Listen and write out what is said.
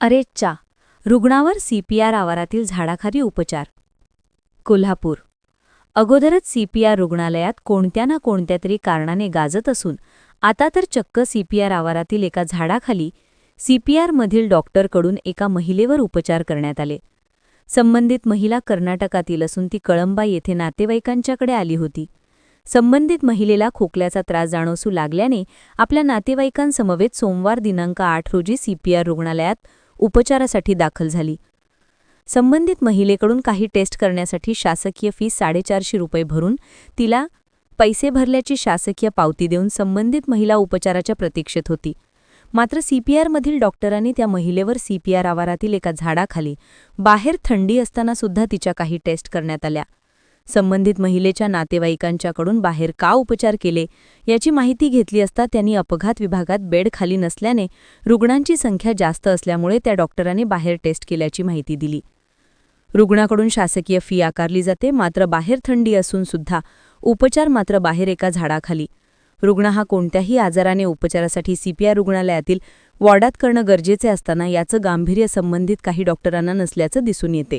अरे रुग्णावर सीपीआर आवारातील झाडाखाली उपचार. कोल्हापूर अगोदरच सीपीआर रुग्णालयात कोणत्या ना कोणत्या तरी कारणाने गाजत असून आता तर चक्क सीपीआर आवारातील एका झाडाखाली सीपीआरमधील डॉक्टरकडून एका महिलेवर उपचार करण्यात आले. संबंधित महिला कर्नाटकातील असून ती कळंबा येथे नातेवाईकांच्याकडे आली होती. संबंधित महिलेला खोकल्याचा त्रास जाणवसू लागल्याने आपल्या नातेवाईकांसमवेत सोमवार दिनांक आठ रोजी सीपीआर रुग्णालयात उपचारासाठी दाखल झाली. संबंधित महिलेकडून काही टेस्ट करण्यासाठी शासकीय फी साडेचारशे रुपये भरून तिला पैसे भरल्याची शासकीय पावती देऊन संबंधित महिला उपचाराच्या प्रतीक्षेत होती. मात्र सीपीआरमधील डॉक्टरांनी त्या महिलेवर सीपीआर आवारातील एका झाडाखाली बाहेर थंडी असताना सुद्धा तिच्या काही टेस्ट करण्यात आल्या. संबंधित महिलेच्या नातेवाईकांच्याकडून बाहेर का उपचार केले याची माहिती घेतली असता त्यांनी अपघात विभागात बेड खाली नसल्याने रुग्णांची संख्या जास्त असल्यामुळे त्या डॉक्टरांनी बाहेर टेस्ट केल्याची माहिती दिली. रुग्णाकडून शासकीय फी आकारली जाते मात्र बाहेर थंडी असून सुद्धा उपचार मात्र बाहेर एका झाडाखाली. रुग्ण हा कोणत्याही आजाराने उपचारासाठी सीपीआय रुग्णालयातील वॉर्डात करणं गरजेचे असताना याचं गांभीर्य संबंधित काही डॉक्टरांना नसल्याचं दिसून येते.